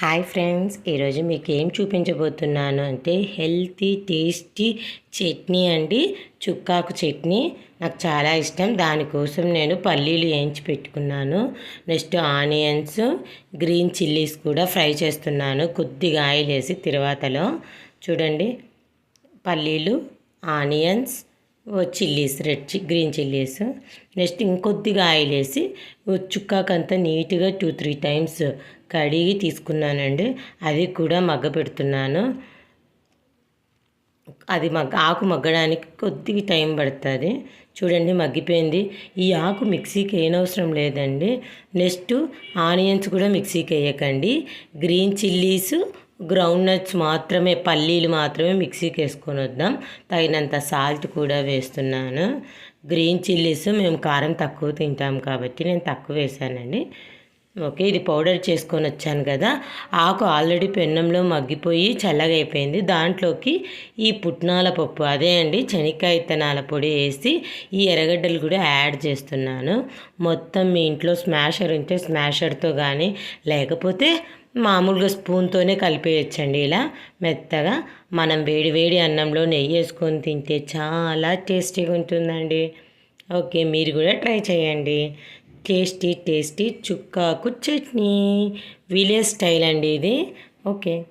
Hi friends ఈరోజు మీకు ఏం చూపించబోతున్నాను అంటే హెల్తీ టేస్టీ చట్నీ అండి. చుక్కాకు చట్నీ నాకు చాలా ఇష్టం. దానికోసం నేను పల్లీలు వేయించి పెట్టుకున్నాను. నెక్స్ట్ ఆనియన్స్ గ్రీన్ చిల్లీస్ కూడా ఫ్రై చేస్తున్నాను. కొద్దిగా ఆయిల్ వేసి తిరువాతలో. చూడండి పల్లీలు ఆనియన్స్ చిల్లీస్ రెడ్ చి గ్రీన్ చిల్లీస్. నెక్స్ట్ ఇంకొద్దిగా ఆయిల్ వేసి చుక్కాకంతా నీట్గా టూ త్రీ టైమ్స్ కడిగి తీసుకున్నానండి. అది కూడా మగ్గ పెడుతున్నాను అది మగ్గ ఆకు మగ్గడానికి కొద్దిగా టైం పడుతుంది. చూడండి మగ్గిపోయింది. ఈ ఆకు మిక్సీకి ఏనవసరం లేదండి. నెక్స్ట్ ఆనియన్స్ కూడా మిక్సీకి వేయకండి. గ్రీన్ చిల్లీస్ గ్రౌండ్ నట్స్ మాత్రమే పల్లీలు మాత్రమే మిక్సీకి వేసుకొని వద్దాం. తగినంత సాల్ట్ కూడా వేస్తున్నాను. గ్రీన్ చిల్లీస్ మేము కారం తక్కువ తింటాం కాబట్టి నేను తక్కువ వేసానండి. ఓకే ఇది పౌడర్ చేసుకొని వచ్చాను కదా. ఆకు ఆల్రెడీ పెన్నంలో మగ్గిపోయి చల్లగైపోయింది. దాంట్లోకి ఈ పుట్నాల పప్పు అదే అండి శనక్కాయ విత్తనాల పొడి వేసి ఈ ఎర్రగడ్డలు కూడా యాడ్ చేస్తున్నాను. మొత్తం మీ ఇంట్లో స్మాషర్ ఉంటే స్మాషర్తో కానీ లేకపోతే మామూలుగా స్పూన్తోనే కలిపేయచ్చండి ఇలా మెత్తగా. మనం వేడి వేడి అన్నంలో నెయ్యి వేసుకొని తింటే చాలా టేస్టీగా ఉంటుందండి ఓకే మీరు కూడా ట్రై చేయండి. టేస్టీ టేస్టీ చుక్కాకు చట్నీ. విలేజ్ స్టైల్ అండి ఇది. ఓకే